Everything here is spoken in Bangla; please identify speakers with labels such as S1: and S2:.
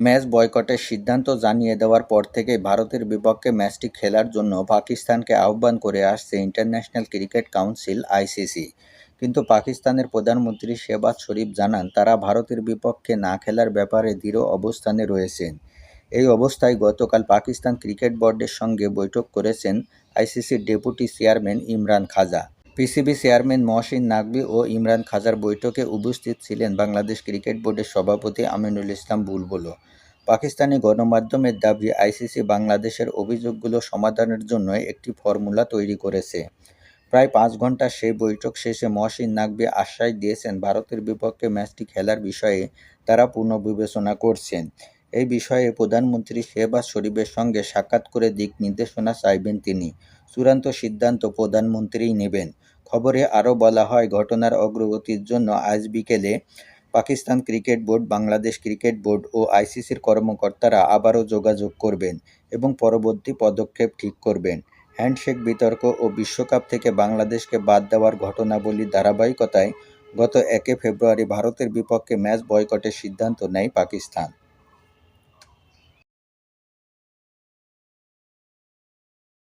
S1: ম্যাচ বয়কটের সিদ্ধান্ত জানিয়ে দেওয়ার পর থেকে ভারতের বিপক্ষে ম্যাচটি খেলার জন্য পাকিস্তানকে আহ্বান করে আসছে ইন্টারন্যাশনাল ক্রিকেট কাউন্সিল, আইসিসি। কিন্তু পাকিস্তানের প্রধানমন্ত্রী শেবাজ শরীফ জানান, তারা ভারতের বিপক্ষে না খেলার ব্যাপারে দৃঢ় অবস্থানে রয়েছেন। এই অবস্থায় গতকাল পাকিস্তান ক্রিকেট বোর্ডের সঙ্গে বৈঠক করেছেন আইসিসির deputy chairman Imran Khawaja. PCB chairman Mohsin Naqvi ও ইমরান খাজার বৈঠকে উপস্থিত ছিলেন বাংলাদেশ ক্রিকেট বোর্ডের সভাপতি আমিনুল ইসলাম বুলবুলও। পাকিস্তানি গণমাধ্যমের দাবি, আইসিসি বাংলাদেশের অভিযোগগুলো সমাধানের জন্য একটি ফর্মুলা তৈরি করেছে। প্রায় পাঁচ ঘণ্টা সেই বৈঠক শেষে মহসিন নাকভি আশ্বাস দিয়েছেন, ভারতের বিপক্ষে ম্যাচটি খেলার বিষয়ে তারা পুনর্বিবেচনা করছেন। এই বিষয়ে প্রধানমন্ত্রী শেহবাজ শরীফের সঙ্গে সাক্ষাৎ করে দিক নির্দেশনা চাইবেন তিনি। চূড়ান্ত সিদ্ধান্ত প্রধানমন্ত্রীই নেবেন। খবরে আরও বলা হয়, ঘটনার অগ্রগতির জন্য আজ বিকেলে Pakistan cricket board, Bangladesh cricket board ও আইসিসির কর্মকর্তারা আবারও যোগাযোগ করবেন এবং পরবর্তী পদক্ষেপ ঠিক করবেন। হ্যান্ডশেক বিতর্ক ও বিশ্বকাপ থেকে বাংলাদেশকে বাদ দেওয়ার ঘটনাবলীর ধারাবাহিকতায় গত একে ফেব্রুয়ারি ভারতের বিপক্ষে ম্যাচ বয়কটের সিদ্ধান্ত নেয় পাকিস্তান।